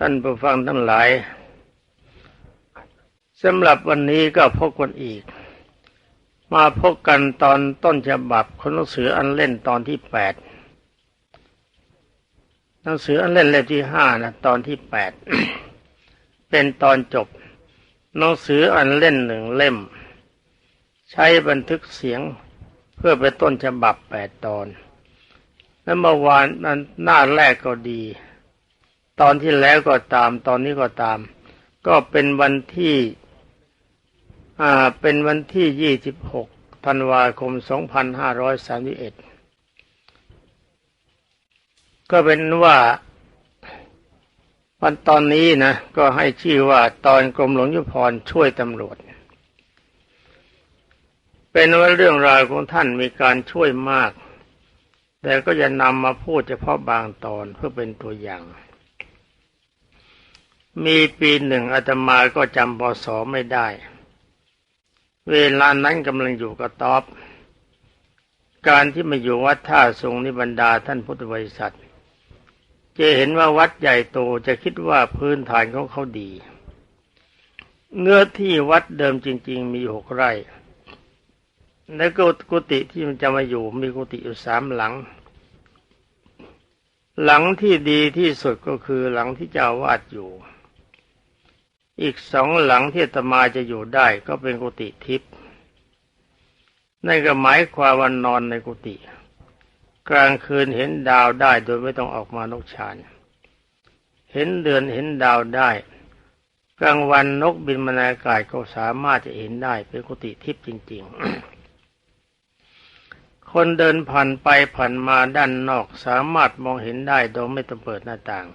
ท่านผู้ฟังทั้งหลายสำหรับวันนี้ก็พบกันอีก มาพบกันตอนต้นฉบับของหนังสืออันเล่นตอนที่แปดหนังสืออันเล่นเล่มที่ห้านะตอนที่แปดเป็นตอนจบหนังสืออันเล่นหนึ่งเล่ม ใช้บันทึกเสียงเพื่อเป็นต้นฉบับแปดตอน และเมื่อวานนั้นหน้าแรกก็ดี ตอนที่แล้วก็ตาม ตอนนี้ก็ตาม ก็เป็นวันที่อ่าเป็นวันที่ยี่สิบหกธันวาคมสองพันห้าร้อยสามสิบเอ็ดก็เป็นว่าวันตอนนี้นะก็ให้ชื่อว่าตอนกรมหลวงยุพรช่วยตำรวจ เป็นว่าเรื่องราวของท่านมีการช่วยมาก แต่ก็จะนำมาพูดเฉพาะบางตอนเพื่อเป็นตัวอย่าง มีปีหนึ่งอาตมาก็จำพศไม่ได้ เวลานั้นกำลังอยู่กับตอบ การที่มาอยู่วัดท่าทรงนิบรรดาท่านพุทธบริษัทจะเห็นว่าวัดใหญ่โตจะคิดว่าพื้นฐานของเขาดี เนื้อที่วัดเดิมจริง ๆ มีหกไร่ และก็กุฏิที่มันจะมาอยู่มีกุฏิอยู่สามหลัง หลังที่ดีที่สุดก็คือหลังที่เจ้าวาดอยู่ อีกสองหลังที่ตมาจะอยู่ได้ก็เป็นกุฏิทิพย์นั่นก็หมายความวันนอนในกุฏิกลางคืนเห็นดาวได้โดยไม่ต้องออกมานกชานเห็นเดือนเห็นดาวได้ กลางวันนกบินมาในอากาศก็สามารถจะเห็นได้เป็นกุฏิทิพย์จริง ๆ คนเดินผ่านไปผ่านมาด้านนอกสามารถมองเห็นได้โดยไม่ต้องเปิดหน้าต่าง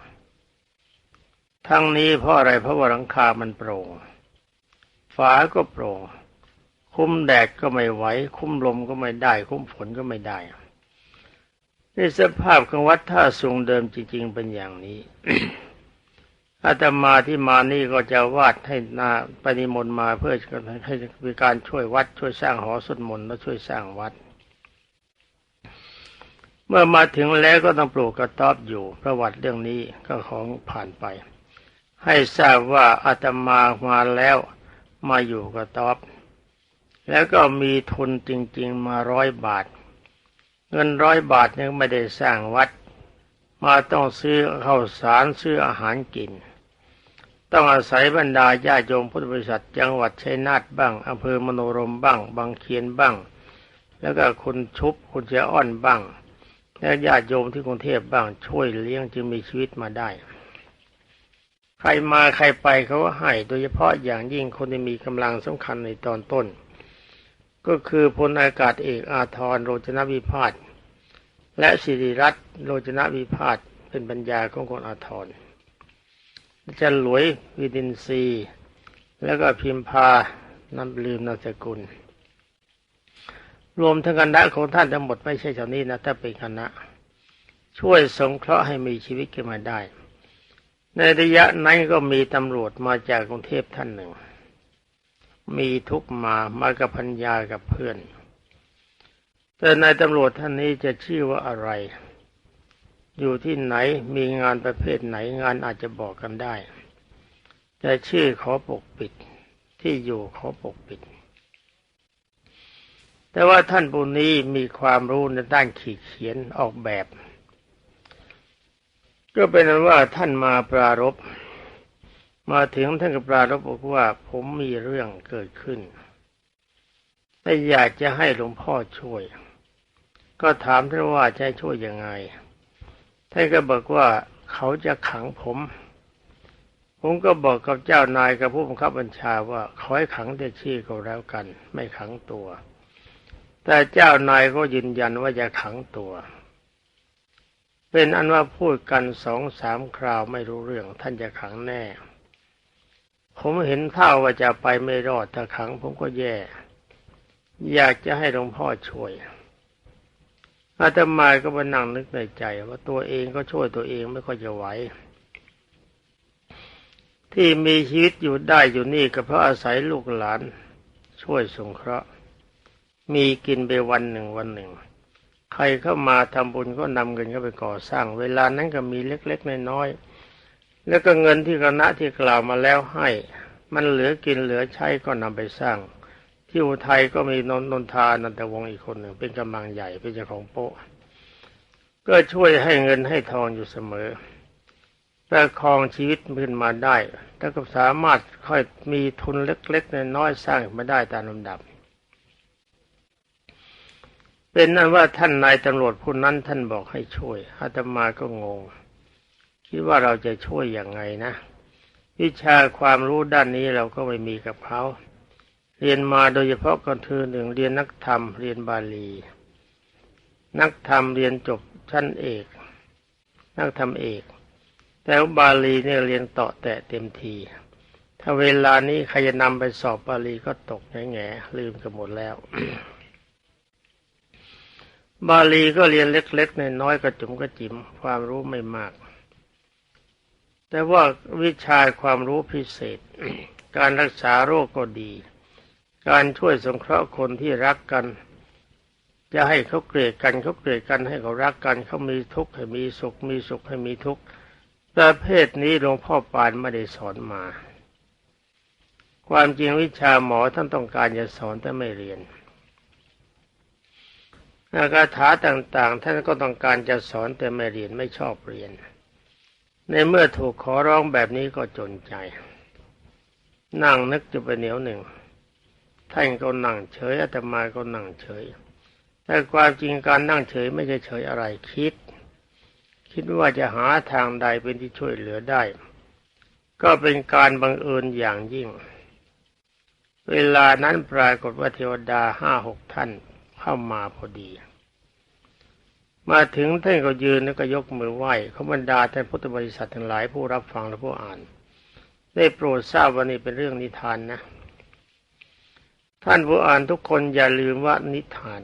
ทั้งนี้เพราะอะไรเพราะว่าหลังคามันโปร่ง ฝาก็โปร่ง คุ้มแดดก็ไม่ไหว คุ้มลมก็ไม่ได้ คุ้มฝนก็ไม่ได้ในสภาพของวัดท่าสูงเดิมจริง ๆ เป็นอย่างนี้อาตมาที่มานี่ก็จะวาดให้นาปฏิมนมาเพื่อให้มีการช่วยวัดช่วยสร้างหอสุดมนและช่วยสร้างวัด เมื่อมาถึงแล้วก็ต้องปลูกกระต๊อบอยู่ประวัติเรื่องนี้ก็ของผ่านไป ให้ทราบว่าอาตมามาแล้วมาอยู่กระต๊อบแล้วก็มีทุนจริง ๆ มาร้อยบาท เงินร้อยบาทยังไม่ได้สร้างวัด มาต้องซื้อข้าวสารซื้ออาหารกิน ต้องอาศัยบรรดาญาโยมพุทธบริษัทจังหวัดชัยนาทบ้างอำเภอมโนรมบ้าง บางเคียนบ้าง แล้วก็คุณชุบคุณเจ้าอ้อนบ้าง และญาติโยมที่กรุงเทพบ้างช่วยเลี้ยงจึงมีชีวิตมาได้ ใครมาใครไปเขาก็ให้ โดยเฉพาะอย่างยิ่งคนที่มีกำลังสำคัญในตอนต้น ก็คือพลอากาศเอกอาทรโรจนวิพาทและสิริรัตน์โรจนวิพาทเป็นปัญญาของคนอาทรจะหลวยวิดินซีแล้วก็พิมพานำลืมนามสกุล รวมทั้งคณะของท่านทั้งหมดไม่ใช่เท่านี้นะถ้าเป็นคณะ ช่วยสงเคราะห์ให้มีชีวิตขึ้นมาได้ ในระยะนั้นก็มีตำรวจมาจากกรุงเทพท่านหนึ่ง มีทุกมามากับพัญญากับเพื่อน แต่นายตำรวจท่านนี้จะชื่อว่าอะไร อยู่ที่ไหนมีงานประเภทไหนงานอาจจะบอกกันได้ แต่ชื่อขอปกปิด ที่อยู่ขอปกปิด แต่ว่าท่านผู้นี้มีความรู้ในด้านขีดเขียนออกแบบ ก็เป็นนั้นว่าท่านมาปรารบมาถึงท่านก็ปราลบบอกว่า ผมมีเรื่องเกิดขึ้นแต่อยากจะให้หลวงพ่อช่วย ก็ถามท่านว่าจะช่วยยังไงท่านก็บอกว่าเขาจะขังผม ผมก็บอกกับเจ้านายกับผู้บังคับบัญชาว่าขอให้ขังแต่ชื่อก็แล้วกัน ไม่ขังตัว แต่เจ้านายก็ยืนยันว่าจะขังตัว เป็นอันว่าพูดกันสองสามคราวไม่รู้เรื่อง ท่านจะขังแน่ ผมเห็นเท่าว่าจะไปไม่รอดถ้าขังผมก็แย่ อยากจะให้หลวงพ่อช่วยอาตมาก็มานั่งนึกในใจ ว่าตัวเองก็ช่วยตัวเองไม่ค่อยจะไหวที่มีชีวิตอยู่ได้อยู่นี่ก็เพราะอาศัยลูกหลาน ช่วยสงเคราะห์มีกินไปวันหนึ่งวันหนึ่ง ใครเข้ามาทำบุญก็นำเงินเข้าไปก่อสร้าง เวลานั้นก็มีเล็กๆน้อยๆแล้วก็เงินที่คณะที่กล่าวมาแล้วให้ มันเหลือกินเหลือใช้ก็นำไปสร้าง ที่อุทัยก็มีนนนนทานันตวงศ์อีกคนหนึ่งเป็นกำลังใหญ่เป็นเจ้าของโป๊ะก็ช่วยให้เงินให้ทองอยู่เสมอประคองชีวิตขึ้นมาได้แล้วก็สามารถค่อยมีทุนเล็กๆน้อยๆสร้างมาได้ตามลำดับ เป็นนั้นว่าท่านนายตำรวจผู้นั้นท่านบอกให้ช่วยอาตมาก็งง คิดว่าเราจะช่วยอย่างไงนะ วิชาความรู้ด้านนี้เราก็ไม่มีกับเขาเรียนมาโดยเฉพาะก็คือหนึ่งเรียนนักธรรมเรียนบาลี นักธรรมเรียนจบชั้นเอก นักธรรมเอก แต่บาลีเนี่ยเรียนต่อแต่เต็มที ถ้าเวลานี้ใครจะนำไปสอบบาลีก็ตกแง่แง่ลืมกันหมดแล้ว บาลีก็เรียนเล็กๆน้อยๆกระจุมกระจิ๋มความรู้ไม่มาก แต่ว่าวิชาความรู้พิเศษ การรักษาโรคก็ดี การช่วยสงเคราะห์คนที่รักกัน จะให้เขาเกลียดกันเขาเกลียดกันให้เขารักกันเขามีทุกข์ให้มีสุขมีสุขให้มีทุกข์ประเภทนี้หลวงพ่อปานไม่ได้สอนมา ความจริงวิชาหมอท่านต้องการจะสอนแต่ไม่เรียน คาถาต่างๆ ท่านก็ต้องการจะสอนแต่ไม่เรียนไม่ชอบเรียน ในเมื่อถูกขอร้องแบบนี้ก็จนใจ นั่งนึกจะไปเหนียวหนึ่ง ท่านก็นั่งเฉยอาตมาก็นั่งเฉย แต่ความจริงการนั่งเฉยไม่ใช่เฉยอะไรคิด คิดว่าจะหาทางใดเป็นที่ช่วยเหลือได้ ก็เป็นการบังเอิญอย่างยิ่ง เวลานั้นปรากฏว่าเทวดาห้าหกท่าน เข้ามาพอดี มาถึงท่านก็ยืนแล้วก็ยกมือไหว้เขาบรรดาท่านพุทธบริษัททั้งหลายผู้รับฟังและผู้อ่าน ได้โปรดทราบว่านี่เป็นเรื่องนิทานนะ ท่านผู้อ่านทุกคนอย่าลืมว่านิทาน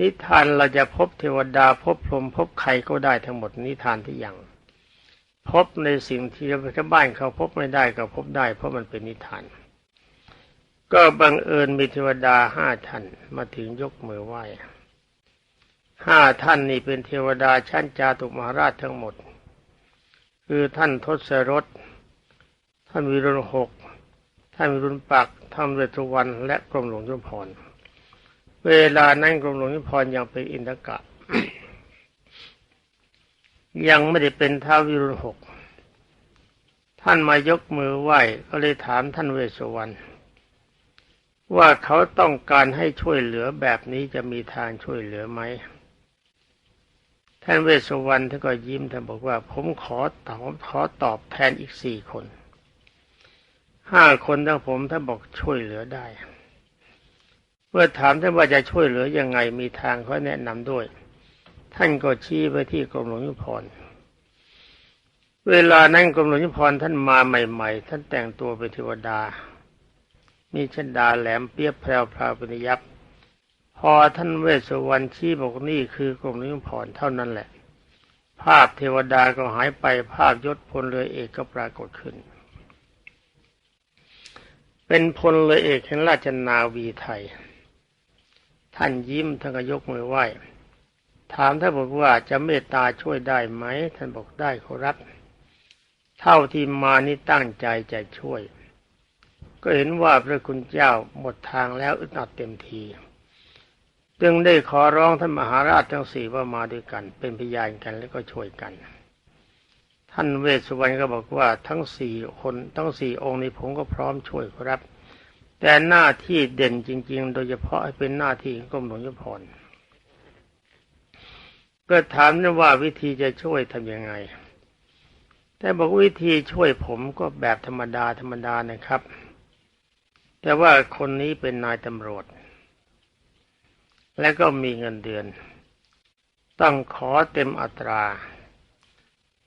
นิทานเราจะพบเทวดาพบพรหมพบใครก็ได้ทั้งหมดนิทานที่อย่างพบในสิ่งที่ชาวบ้านเขาพบไม่ได้ก็พบได้ เพราะมันเป็นนิทาน ก็บังเอิญมีเทวดาห้าท่านมาถึงยกมือไหว้ห้าท่านนี่เป็นเทวดาชั้นจาตุมหาราชทั้งหมด คือท่านทศรถ ท่านวิรุณหก ท่านวิรุณปักท่านเวทวันและกรมหลวงชุมพร เวลานั้นกรมหลวงนิพรยังเป็นอินทกะ ยังไม่ได้เป็นท้าวิรุณหก ท่านมายกมือไหว้ก็เลยถามท่านเวสวรรณ ว่าเขาต้องการให้ช่วยเหลือแบบนี้จะมีทางช่วยเหลือไหมท่านเวสวรรณท่านก็ยิ้มท่านบอกว่า ผมขอตอบขอตอบแทนอีกสี่คนห้าคนทั้งผมท่านบอกช่วยเหลือได้ เมื่อถามท่านว่าจะช่วยเหลือยังไงมีทางเขาแนะนำด้วย ท่านก็ชี้ไปที่กรมหลวงยุพรเวลานั้นกรมหลวงยุพรท่านมาใหม่ ๆ ท่านแต่งตัวเป็นเทวดา มีชันดาแหลมเปียบแพรวพราวปิญยับพอท่านเวสสุวรรณชี้บอกนี่คือกรมหลวงยุพรเท่านั้นแหละ ภาพเทวดาก็หายไปภาพยศพลเรือเอกก็ปรากฏขึ้น เป็นพลเรือเอกแห่งราชนาวีไทย ท่านยิ้มท่านก็ยกมือไหว้ถามท่านบอกว่าจะเมตตาช่วยได้ไหมท่านบอกได้ขอรับ เท่าที่มานี่ตั้งใจจะช่วย ก็เห็นว่าพระคุณเจ้าหมดทางแล้วอึดอัดเต็มที จึงได้ขอร้องท่านมหาราชทั้งสี่ว่ามาด้วยกัน เป็นพยานกันแล้วก็ช่วยกัน ท่านเวสสุวรรณก็บอกว่าทั้งสี่คนทั้งสี่องค์นี้ผมก็พร้อมช่วยครับ แต่หน้าที่เด่นจริง ๆ โดยเฉพาะเป็นหน้าที่ของกรมหลวงยุพรก็ถามนว่าวิธีจะช่วยทำยังไง แต่บอกวิธีช่วยผมก็แบบธรรมดาธรรมดานะครับ แต่ว่าคนนี้เป็นนายตำรวจ และก็มีเงินเดือน ต้องขอเต็มอัตรา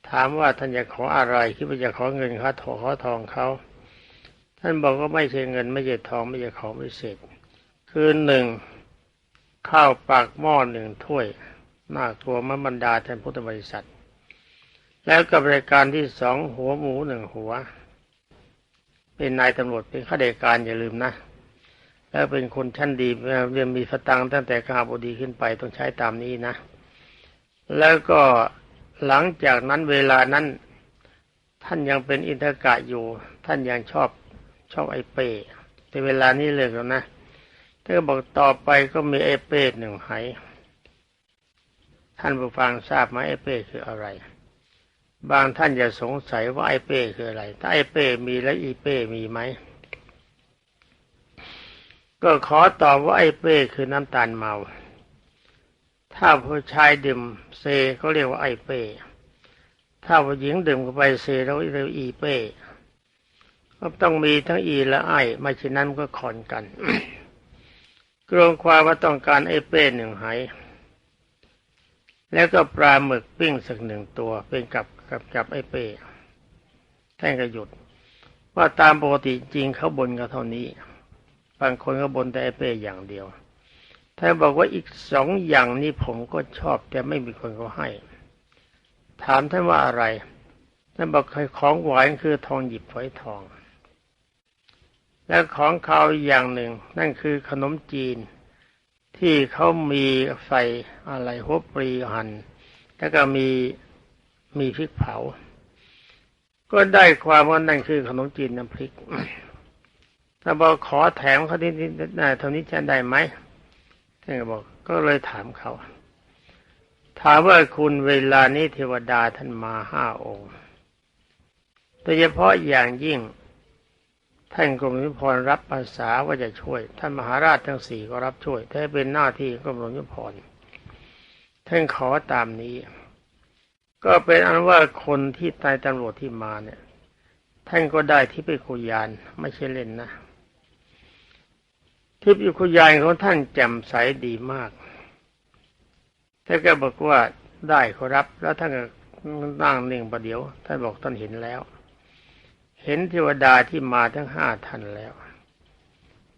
ถามว่าท่านจะขออะไรคิดว่าจะขอเงินเขาขอทองเขาท่านบอกว่าไม่ใช่เงินไม่ใช่ทองไม่ใช่ของพิเศษคือหนึ่งข้าวปากหม้อหนึ่งถ้วยน่ากลัวมบรรดาแทนพุทธบริษัท แล้วกับบริการที่สองหัวหมูหนึ่งหัว เป็นนายตำรวจเป็นข้าราชการอย่าลืมนะ แล้วเป็นคนชั้นดีเรียนมีสตังตั้งแต่ข้าบดีขึ้นไปต้องใช้ตามนี้นะ แล้วก็หลังจากนั้นเวลานั้น ท่านยังเป็นอินทกะอยู่ ท่านยังชอบชอบไอเป้แต่เวลานี้เลิกแล้วนะท่านก็บอกต่อไปก็มีไอเป้หนึ่งไหท่านผู้ฟังทราบไหมไอเป้คืออะไร บางท่านจะสงสัยว่าไอเป้คืออะไร ถ้าไอเป้มีแล้วอีเป้มีไหม ก็ขอตอบว่าไอเป้คือน้ำตาลเมา ถ้าผู้ชายดื่มเซเขาเรียกว่าไอเป้ ถ้าผู้หญิงดื่มเข้าไปเซเราเรียกอีเป้ก็ต้องมีทั้งอีและไอไม่เช่นนั้นก็ขอนกันกรงความว่าต้องการไอเป้หนึ่งไหแล้วก็ปลาหมึกปิ้งสักหนึ่งตัวเป็นกับ กับกับไอเป้ท่านก็หยุด ว่าตามปกติจริงเขาบนกันเท่านี้บางคนก็บนแต่ไอเป้อย่างเดียวท่านบอกว่าอีกสองอย่างนี้ผมก็ชอบแต่ไม่มีคนเขาให้ ถามท่านว่าอะไรท่านบอกของหวานคือทองหยิบฝอยทอง และของขาวอย่างหนึ่ง นั่นคือขนมจีน ที่เขามีใส่อะไรหัวปรีหันแล้วก็มี มีพริกเผา ก็ได้ความว่านั่นคือขนมจีนน้ำพริก ถ้าบอกขอแถมเขาที่นี่เท่านี้จะได้ไหมท่านก็บอก ก็เลยถามเขา ถามว่าคุณเวลานี้เทวดาท่านมาห้าองค์โดยเฉพาะอย่างยิ่งท่านกรมยุพรรับภาษาว่าจะช่วย ท่านมหาราชทั้งสี่ก็รับช่วยถ้าเป็นหน้าที่กรมยุพรท่านขอตามนี้ ก็เป็นอันว่าคนที่ตายตำรวจที่มาเนี่ย ท่านก็ได้ที่ไปคุยานไม่ใช่เล่นนะ ทิพย์คุยานของท่านแจ่มใสดีมากท่านก็บอกว่าได้ขอรับ แล้วท่านก็นั่งนิ่งประเดี๋ยว ท่านบอกท่านเห็นแล้ว เห็นเทวดาที่มาทั้งห้าท่านแล้ว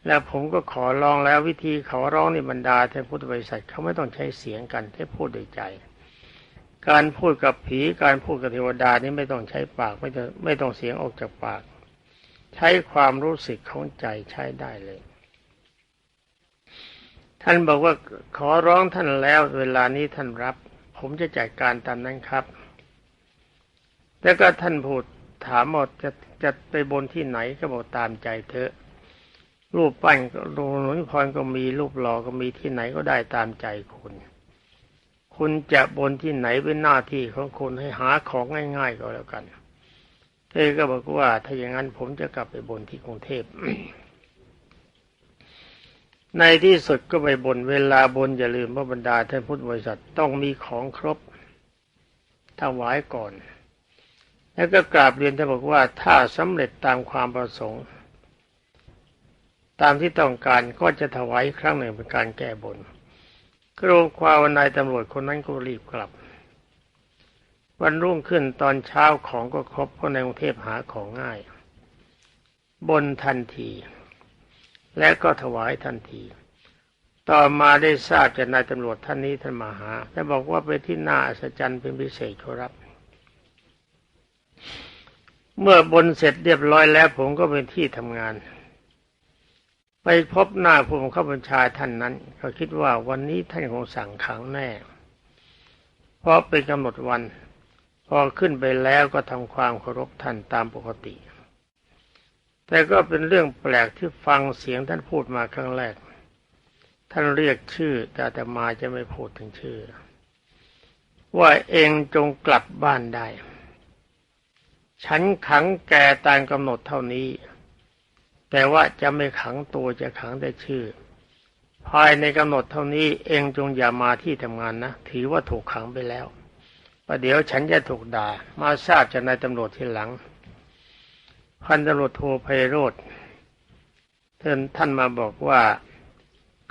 แล้วผมก็ขอร้องแล้ววิธีขอร้องในบรรดาท่านพุทธบริษัทเขาไม่ต้องใช้เสียงกันให้พูดด้วยใจ การพูดกับผีการพูดกับเทวดานี่ไม่ต้องใช้ปากไม่ต้องไม่ต้องเสียงออกจากปาก ใช้ความรู้สึกของใจใช้ได้เลย ท่านบอกว่าขอร้องท่านแล้วเวลานี้ท่านรับ ผมจะจัดการตามนั้นครับ แล้วก็ท่านพูดถามหมดจะจะไปบนที่ไหนก็บอกตามใจเถอะ รูปปั้นก็หลวงพ่อก็มีรูปหล่อก็มีที่ไหนก็ได้ตามใจคุณ คุณจะบนที่ไหนเป็นหน้าที่ของคุณให้หาของง่าย ๆ ก็แล้วกัน เธอก็บอกว่า ถ้าอย่างนั้นผมจะกลับไปบนที่กรุงเทพ ในที่สุดก็ไปบนเวลาบนอย่าลืมว่าบรรดาท่านพุทธบริษัทต้องมีของครบถวายก่อน แล้วก็กราบเรียนท่านบอกว่าถ้าสำเร็จตามความประสงค์ ตามที่ต้องการก็จะถวายครั้งหนึ่งเป็นการแก้บน กรมความวันนายตำรวจคนนั้นก็รีบกลับ วันรุ่งขึ้นตอนเช้าของก็ครบเพราะในกรุงเทพหาของง่าย บนทันที และก็ถวายทันที ต่อมาได้ทราบจากนายตำรวจท่านนี้ท่านมาหาแต่บอกว่าไปที่น่าอัศจรรย์เป็นพิเศษเขารับเมื่อบนเสร็จเรียบร้อยแล้วผมก็เป็นที่ทำงาน ไปพบหน้าผู้บังคับบัญชาท่านนั้นก็คิดว่าวันนี้ท่านคงสั่งขังแน่เพราะเป็นกำหนดวัน พอขึ้นไปแล้วก็ทำความเคารพท่านตามปกติ แต่ก็เป็นเรื่องแปลกที่ฟังเสียงท่านพูดมาครั้งแรก ท่านเรียกชื่อแต่แต่มาจะไม่พูดถึงชื่อ ว่าเองจงกลับบ้านได้ ฉันขังแกตามกำหนดเท่านี้ แต่ว่าจะไม่ขังตัวจะขังแต่ชื่อ ภายในกำหนดเท่านี้เองจงอย่ามาที่ทำงานนะ ถือว่าถูกขังไปแล้วประเดี๋ยวฉันจะถูกด่า มาทราบจากนายตำรวจที่หลัง พันตำรวจโทไพโรธท่านท่านมาบอกว่า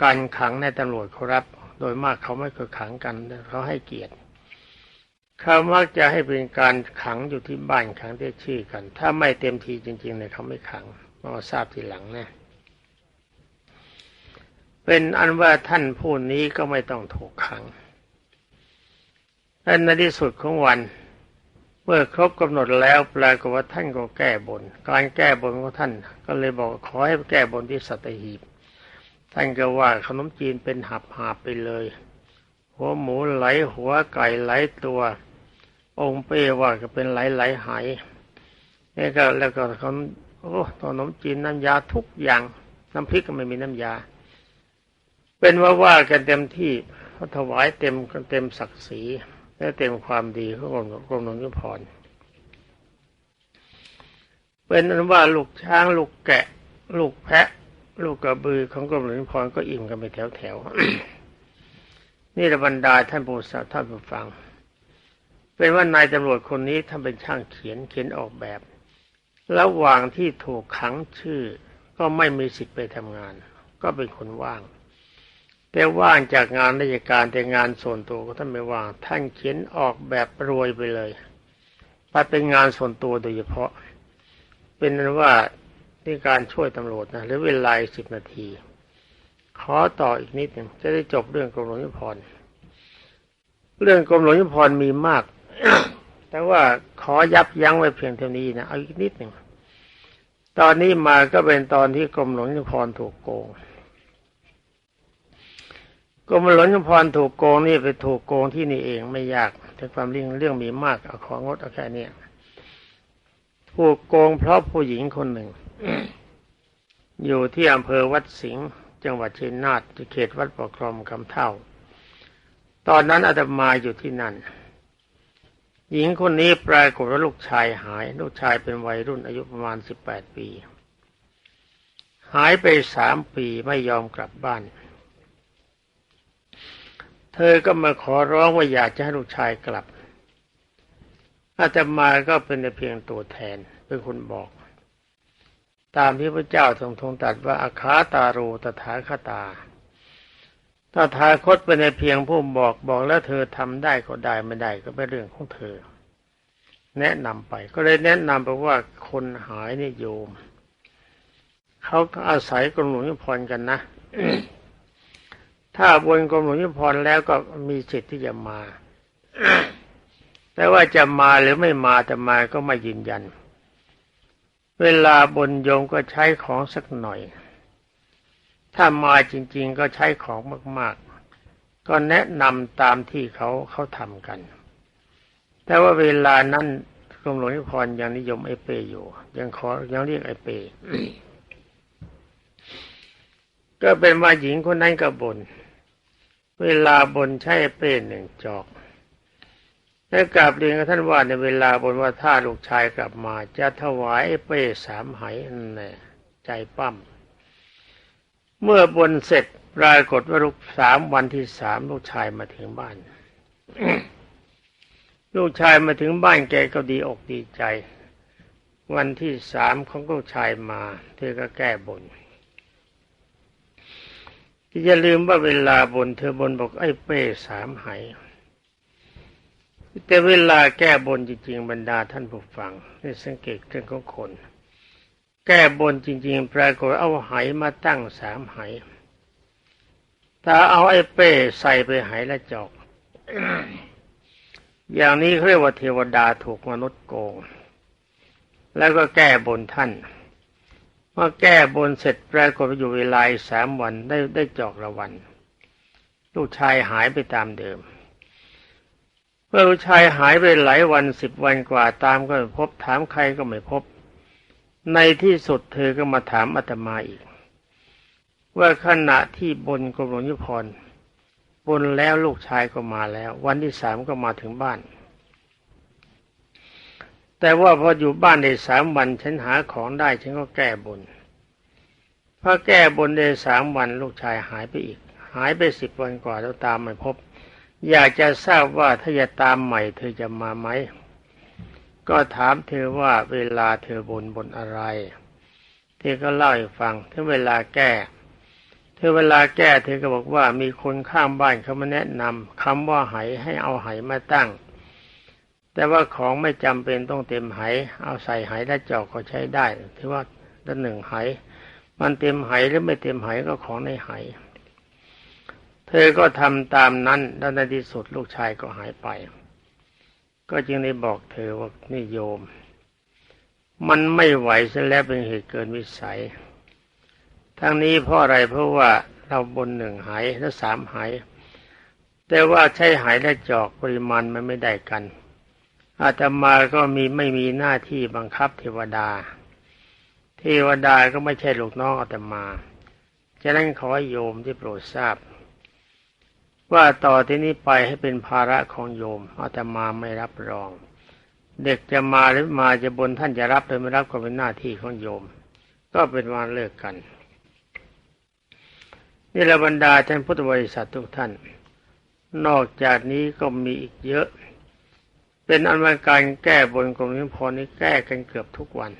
การขังในตำรวจเขารับ โดยมากเขาไม่เคยขังกันเขาให้เกียรติเขามักจะให้เป็นการขังอยู่ที่บ้านขังได้ชื่อกัน ถ้าไม่เต็มทีจริงๆเนี่ยเขาไม่ขัง มาทราบทีหลังนะ เป็นอันว่าท่านผู้นี้ก็ไม่ต้องถูกขังและในที่สุดของวัน เมื่อครบกำหนดแล้วแปลกว่าท่านก็แก้บน การแก้บนของท่านก็เลยบอกขอให้แก้บนที่สัตหีบ ท่านก็ว่าขนมจีนเป็นหับหาไปเลย หัวหมูไหลหัวไก่ไหลตัว องค์เป้ว่าก็เป็นไหลายๆหายแล้วก็แล้วก็เขา โอ้ขนมจีนน้ำยาทุกอย่าง น้ำพริกก็ไม่มีน้ำยา เป็นว่าว่ากันเต็มที่เขาถวายเต็มเต็มศักดิ์ศรีและเต็มความดีของกรมกรมหลวงยุพรเป็นนั้นว่าลูกช้าง ลูกแกะ ลูกแพะ ลูกกระบือของกรมหลวงยุพรก็อิ่มกันไปแถวแถวๆนี่ระบรรดาท่านผู้สัท่านผู้ฟัง เป็นว่านายตำรวจคนนี้ท่านเป็นช่างเขียนเขียนออกแบบ ระหว่างที่ถูกขังชื่อ ก็ไม่มีสิทธิ์ไปทำงาน ก็เป็นคนว่าง แต่ว่างจากงานราชการแต่งานส่วนตัวก็ท่านไม่ว่าง ท่านเขียนออกแบบรวยไปเลยไปเป็นงานส่วนตัวโดยเฉพาะ เป็นนั้นว่าที่การช่วยตำรวจนะหรือเวลาสิบนาที ขอต่ออีกนิดหนึ่งจะได้จบเรื่องกรมหลวงยุพรเรื่องกรมหลวงยุพรมีมาก แต่ว่าขอยับยั้งไว้เพียงเท่านี้นะเอาอีกนิดหนึ่งตอนนี้มาก็เป็นตอนที่กรมหลวงยุพรถูกโกงกรมหลวงยุพรถูกโกงนี่ไปถูกโกงที่นี่เองไม่ยากแต่ความเรื่องเรื่องมีมากเอาของงดเอาแค่นี้ถูกโกงเพราะผู้หญิงคนหนึ่ง อยู่ที่อำเภอวัดสิงห์จังหวัดชัยนาทเขตวัดปกครองคำเท่า ตอนนั้นอาตมาอยู่ที่นั่น หญิงคนนี้ปรากฏว่าลูกชายหาย ลูกชายเป็นวัยรุ่นอายุประมาณสิบแปดปี หายไปสามปีไม่ยอมกลับบ้าน เธอก็มาขอร้องว่าอยากจะให้ลูกชายกลับ อาตมาก็เป็นเพียงตัวแทนเป็นคนบอก ตามที่พระเจ้าทรงทรงตรัสว่าอาคาตาโรตถาคตา ถ้าทาคตเป็นในเพียงผู้บอกบอกแล้วเธอทำได้ก็ได้ไม่ได้ก็เป็นเรื่องของเธอ แนะนำไปก็เลยแนะนำไปว่าคนหายนี่โยมเขาก็อาศัยกรมหลวงยุพรกันนะถ้าบนกรมหลวงยุพรแล้วก็มีสิทธิ์ที่จะมาแต่ว่าจะมาหรือไม่มาแต่มาก็ไม่ยืนยัน เวลาบนโยมก็ใช้ของสักหน่อย ถ้ามาจริง ๆ ก็ใช้ของมาก ๆ ก็แนะนำตามที่เขาเขาทำกัน แต่ว่าเวลานั้นกรมหลวงยุพรยังนิยมไอเปอยู่ ยังขอยังเรียกไอเปก็เป็นว่าหญิงคนนั้นก็บน เวลาบนใช้ไอเป้หนึ่งจอก และกราบเรียนกับท่านว่าในเวลาบนว่าถ้าลูกชายกลับมา จะถวายไอเป้สามไหนั่นแหละใจปั้ม เมื่อบนเสร็จปรากฏว่าลูกสามวันที่สามลูกชายมาถึงบ้าน ลูกชายมาถึงบ้านแกก็ดีอกดีใจ วันที่สามของลูกชายมาเธอก็แก้บนที่จะลืมว่าเวลาบน เธอบนบอกไอ้เป้สามไหแต่เวลาแก้บนจริงๆบรรดาท่านผู้ฟังนี่สังเกตเรื่องของคน แก้บนจริง ๆ ปรากฏเอาไหมาตั้งสามไหถ้าเอาไอ้เป้ใส่ไปไหละจอก อย่างนี้เรียกว่าเทวดาถูกมนุษย์โกง แล้วก็แก้บนท่านเมื่อแก้บนเสร็จปรากฏอยู่เวลาสามวันได้ได้จอกละวัน ลูกชายหายไปตามเดิมเมื่อลูกชายหายไปหลายวันสิบวันกว่าตามก็ไม่พบถามใครก็ไม่พบ ในที่สุดเธอก็มาถามอาตมาอีก ว่าขณะที่บนกรมหลวงยุพรบนแล้วลูกชายก็มาแล้ว วันที่สามก็มาถึงบ้าน แต่ว่าพออยู่บ้านได้สามวันฉันหาของได้ฉันก็แก้บนพอแก้บนได้สามวันลูกชายหายไปอีก หายไปสิบวันกว่าแล้วตามไม่พบ อยากจะทราบว่าถ้าจะตามใหม่เธอจะมาไหม ก็ถามเธอว่าเวลาเธอบนบนอะไร เธอก็เล่าให้ฟังถึงเวลาแก้ เธอเวลาแก้เธอก็บอกว่ามีคนข้างบ้านเขามาแนะนำคำว่าไหให้เอาไหมาตั้ง แต่ว่าของไม่จำเป็นต้องเต็มไห เอาใส่ไหและจอกก็ใช้ได้ถือว่าละหนึ่งไห มันเต็มไหหรือไม่เต็มไหก็ของในไห เธอก็ทำตามนั้นแล้วในที่สุดลูกชายก็หายไป ก็จึงได้บอกเธอว่านี่โยม มันไม่ไหวซะแล้วเป็นเหตุเกินวิสัย ทั้งนี้เพราะอะไรเพราะว่าเราบนหนึ่งหายและสามหาย แต่ว่าใช้หายและจอกปริมาณมันไม่ได้กัน อาตมาก็มีไม่มีหน้าที่บังคับเทวดา เทวดาก็ไม่ใช่ลูกน้องอาตมา ฉะนั้นขอโยมที่โปรดทราบ ว่าต่อที่นี้ไปให้เป็นภาระของโยมอาตมาไม่รับรอง เด็กจะมาหรือมาจะบนท่านจะรับหรือไม่รับก็เป็นหน้าที่ของโยม ก็เป็นวันเลิกกัน นี่ละบรรดาท่านพุทธบริษัททุกท่าน นอกจากนี้ก็มีอีกเยอะ เป็นอันว่าการแก้บนกรมนิพนธ์นี้แก้กันเกือบทุกวัน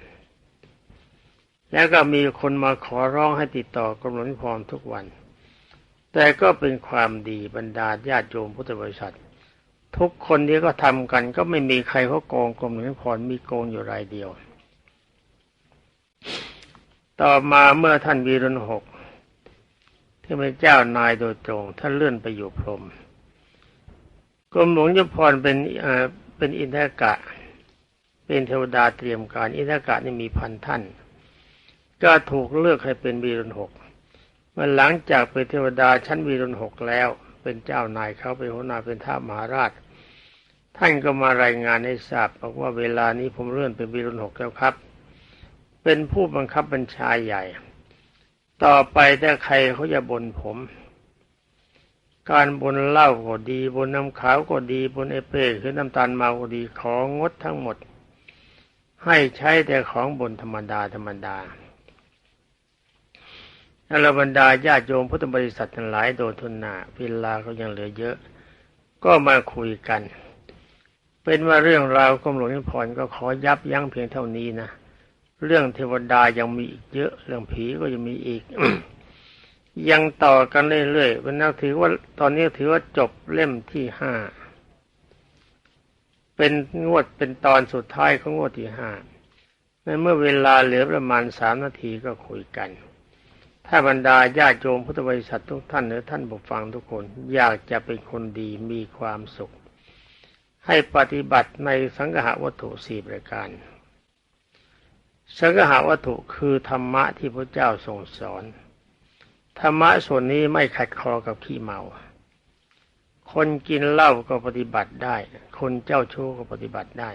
แล้วก็มีคนมาขอร้องให้ติดต่อกรมนิพนธ์ทุกวัน แต่ก็เป็นความดีบรรดาญาติโยมพุทธบริษัท ทุกคนที่ก็ทำกันก็ไม่มีใครเขาโกงกรมนิพนธ์มีโกงอยู่รายเดียว ต่อมาเมื่อท่านวีรุณหกที่เป็นเจ้านายโดยตรงท่านเลื่อนไปอยู่พรมกรมหลวงยมพรเป็นเอ่อเป็นอินทกะ เป็นเทวดาเตรียมการอินทกะนี่มีพันท่าน ก็ถูกเลือกให้เป็นวีรุณหก มื่อหลังจากเป็นเทวดาชั้นวีรุณหกแล้ว เป็นเจ้านายเขาเป็นหัวหน้าเป็นท้ามหาราช ท่านก็มารายงานให้ทราบบอกว่าเวลานี้ผมเลื่อนเป็นวีรุณหกแล้วครับ เป็นผู้บังคับบัญชาใหญ่ ต่อไปถ้าใครเขาจะบนผม การบนเหล้าก็ดีบนน้ำขาวก็ดีบนเอเป้คือน้ำตาลเมาก็ดีของงดทั้งหมด ให้ใช้แต่ของบนธรรมดาธรรมดา แล้วบรรดาญาติโยมพุทธบริษัททั้งหลายโดยทุนนาเวลาก็ยังเหลือเยอะ ก็มาคุยกัน เป็นว่าเรื่องราวกรมหลวงนิพนธ์ก็ขอยับยั้งเพียงเท่านี้นะเรื่องเทวดายังมีอีกเยอะ เรื่องผีก็ยังมีอีก ยังต่อกันเรื่อยๆวันนี้ถือว่าตอนนี้ถือว่าจบเล่มที่ห้าเป็นงวดเป็นตอนสุดท้ายของงวดที่ห้าในเมื่อเวลาเหลือประมาณสามนาทีก็คุยกัน ถ้าบรรดาญาติโยมพุทธบริษัททุกท่านหรือท่านผู้ฟังทุกคน อยากจะเป็นคนดีมีความสุข ให้ปฏิบัติในสังหวัตถุสี่ประการ สังหาวัตถุคือธรรมะที่พระเจ้าทรงสอน ธรรมะส่วนนี้ไม่ขัดคอกับขี้เมา คนกินเหล้าก็ปฏิบัติได้ คนเจ้าชู้ก็ปฏิบัติได้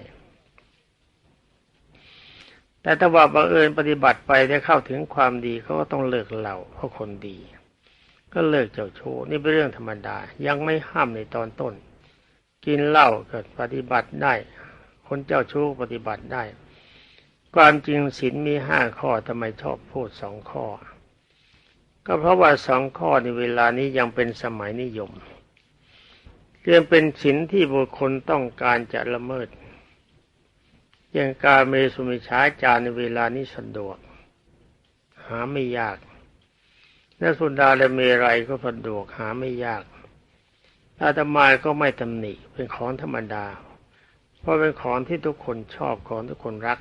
แต่ถ้าว่าบังเอิญปฏิบัติไปได้เข้าถึงความดีเขาก็ต้องเลิกเหล้าเพราะคนดี ก็เลิกเจ้าชู้นี่เป็นเรื่องธรรมดา ยังไม่ห้ามในตอนต้น กินเหล้าเกิดปฏิบัติได้ คนเจ้าชู้ปฏิบัติได้ ความจริงศีลมีห้าข้อทำไมชอบพูดสองข้อ ก็เพราะว่าสองข้อในเวลานี้ยังเป็นสมัยนิยมเรียนเป็นศีลที่บุคคลต้องการจะละเมิด อย่างการเมสุมิชาจารในเวลานี้สะดวก หาไม่ยากและสุดาและเมรัยก็สะดวกหาไม่ยากอาตมาก็ไม่ตำหนิเป็นของธรรมดา เพราะเป็นของที่ทุกคนชอบของทุกคนรัก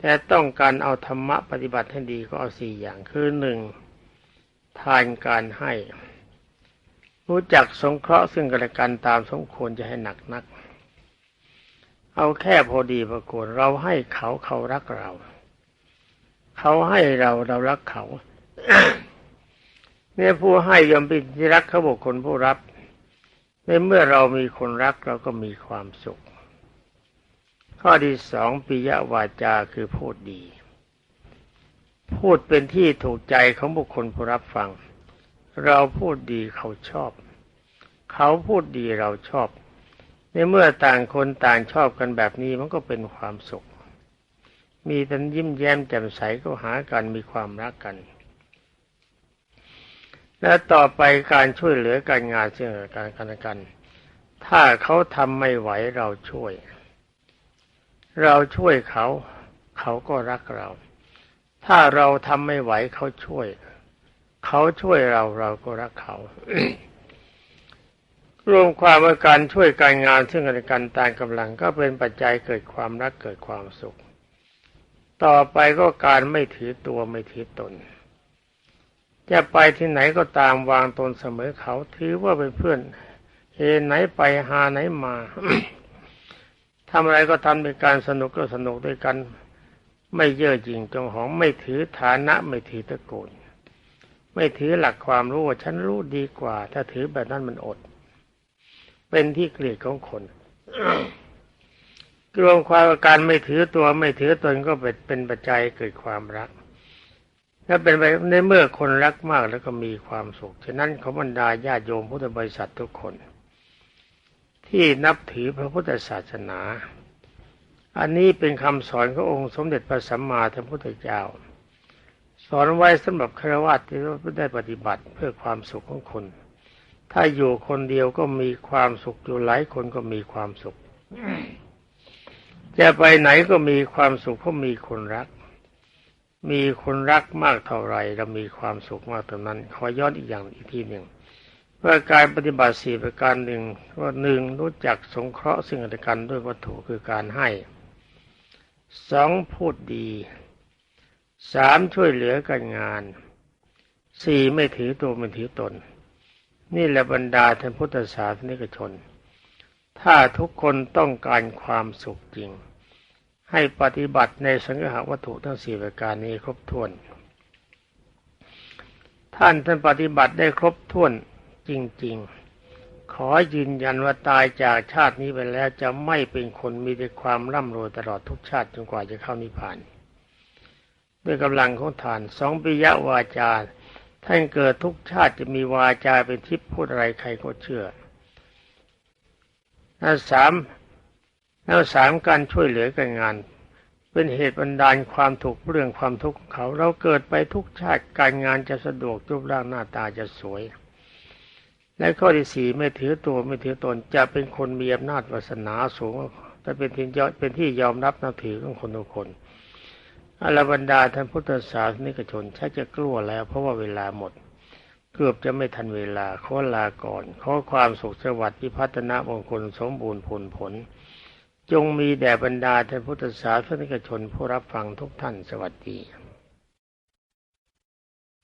แต่ต้องการเอาธรรมะปฏิบัติให้ดีก็เอาสี่อย่างคือหนึ่งทานการให้ รู้จักสงเคราะห์ซึ่งกันและกันตามสมควรจะให้หนักนัก เอาแค่พอดีประกฏเราให้เขาเขารักเรา เขาให้เราเรารักเขาเนี่ยผู้ให้ยอมเป็นที่รักเขาบุคคลผู้รับในเมื่อเรามีคนรักเราก็มีความสุข ข้อที่สองปิยวาจาคือพูดดี พูดเป็นที่ถูกใจของบุคคลผู้รับฟัง เราพูดดีเขาชอบ เขาพูดดีเราชอบ ในเมื่อต่างคนต่างชอบกันแบบนี้มันก็เป็นความสุข มีแต่ยิ้มแย้มแจ่มใสก็หากันมีความรักกัน และต่อไปการช่วยเหลือการงานเชื่อการกันและกัน ถ้าเขาทำไม่ไหวเราช่วย เราช่วยเขา เขาก็รักเรา ถ้าเราทำไม่ไหวเขาช่วย เขาช่วยเราเราก็รักเขา รวมความว่าการช่วยการงานซึ่งกันและกันตามกำลังก็เป็นปัจจัยเกิดความรักเกิดความสุข ต่อไปก็การไม่ถือตัวไม่ถือตน จะไปที่ไหนก็ตามวางตนเสมอเขาถือว่าเป็นเพื่อนเฮไหนไปหาไหนมาทำอะไรก็ทำด้วยการสนุกก็สนุกด้วยกัน ไม่เย่อหยิ่งจงหองไม่ถือฐานะไม่ถือตระกูลไม่ถือหลักความรู้ว่าฉันรู้ดีกว่า ถ้าถือแบบนั้นมันอด เป็นที่เกลียดของคนรวมความการไม่ถือตัวไม่ถือตนก็เป็นเป็นปัจจัยเกิดความรัก ถ้าเป็นไปในเมื่อคนรักมากแล้วก็มีความสุข ฉะนั้นขอบรรดาญาติโยมพุทธบริษัททุกคน ที่นับถือพระพุทธศาสนา อันนี้เป็นคำสอนขององค์สมเด็จพระสัมมาสัมพุทธเจ้า สอนไว้สำหรับฆราวาสที่ได้ปฏิบัติเพื่อความสุขของคน ถ้าอยู่คนเดียวก็มีความสุขอยู่หลายคนก็มีความสุข จะไปไหนก็มีความสุขเพราะมีคนรัก มีคนรักมากเท่าไรเรามีความสุขมากเท่านั้น ขอย้อนอีกอย่างอีกทีหนึ่งเพื่อการปฏิบัติสี่ประการหนึ่งว่าหนึ่งรู้จักสงเคราะห์ซึ่งกันและกันด้วยวัตถุคือการให้สองพูดดีสามช่วยเหลือกันงานสี่ไม่ถือตัวไม่ถือตน นี่แหละบรรดาท่านพุทธศาสนิกชน ถ้าทุกคนต้องการความสุขจริง ให้ปฏิบัติในสังหาวัตถุทั้งสี่ประการนี้ครบถ้วน ท่านท่านปฏิบัติได้ครบถ้วนจริง ๆ ขอยืนยันว่าตายจากชาตินี้ไปแล้วจะไม่เป็นคนมีแต่ความร่ำรวยตลอดทุกชาติจนกว่าจะเข้านิพพาน ด้วยกำลังของทานสองปิยวาจา ท่านเกิดทุกชาติจะมีวาจาเป็นทิพย์พูดอะไรใครก็เชื่อแล้วสามแล้วสามการช่วยเหลือกันงาน เป็นเหตุบันดาลความถูกข์เรื่องความทุกข์ของเขา เราเกิดไปทุกชาติการงานจะสะดวกรูปร่างหน้าตาจะสวย และข้อที่สี่ไม่ถือตัวไม่ถือตนจะเป็นคนมีอำนาจวาสนาสูงแต่เป็นที่ยอเป็นที่ยอมรับนับถือของคนทุกคน อรบรรดาท่านพุทธศาสนิกชนชักจะกลัวแล้วเพราะว่าเวลาหมด เกือบจะไม่ทันเวลาขอลาก่อน ขอความสุขสวัสดิ์พิพัฒนามงคลสมบูรณ์ผลผล จงมีแด่บรรดาท่านพุทธศาสนิกชนผู้รับฟังทุกท่านสวัสดี